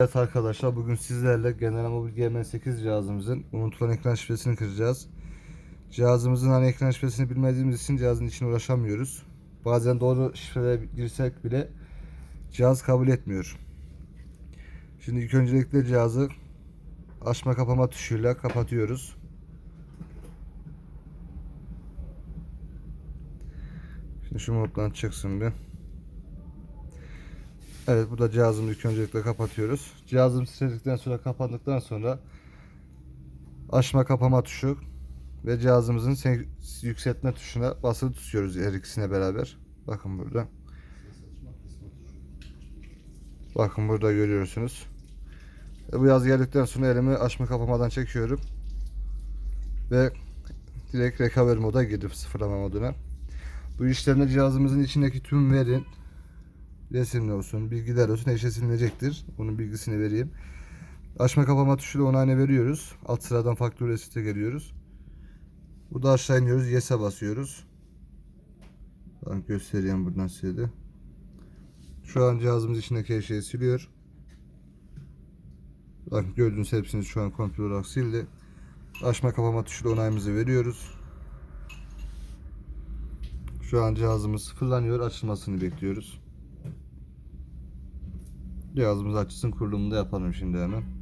Evet arkadaşlar bugün sizlerle General Mobil GM8 cihazımızın unutulan ekran şifresini kıracağız. Cihazımızın hani ekran şifresini bilmediğimiz için cihazın içine uğraşamıyoruz. Bazen doğru şifreye girsek bile cihaz kabul etmiyor. Şimdi ilk öncelikle cihazı açma kapama tuşuyla kapatıyoruz. Şimdi şu moddan çıksın bir. Evet burada cihazımızı ilk öncelikle kapatıyoruz. Cihazımız sildikten sonra kapandıktan sonra açma kapama tuşu ve cihazımızın yükseltme tuşuna basılı tutuyoruz her ikisine beraber. Bakın burada. Bakın burada görüyorsunuz. E, bu yaz geldikten sonra elimi açma kapamadan çekiyorum. Ve direkt recover moda girdim sıfırlama moduna. Bu işlemde cihazımızın içindeki tüm veri resimli olsun, bilgiler olsun eşe silinecektir. Bunun bilgisini vereyim. Açma kapama tuşuyla onayını veriyoruz. Alt sıradan faktör resite geliyoruz. Burada aşağı iniyoruz. Yes'e basıyoruz. Ben göstereyim buradan size de. Şu an cihazımız içindeki her şeyi siliyor. Bakın gördüğünüz hepsini şu an komple olarak sildi. Açma kapama tuşuyla onayımızı veriyoruz. Şu an cihazımız sıfırlanıyor. Açılmasını bekliyoruz. Cihazımız açsın kurulumunu da yapalım şimdi hemen.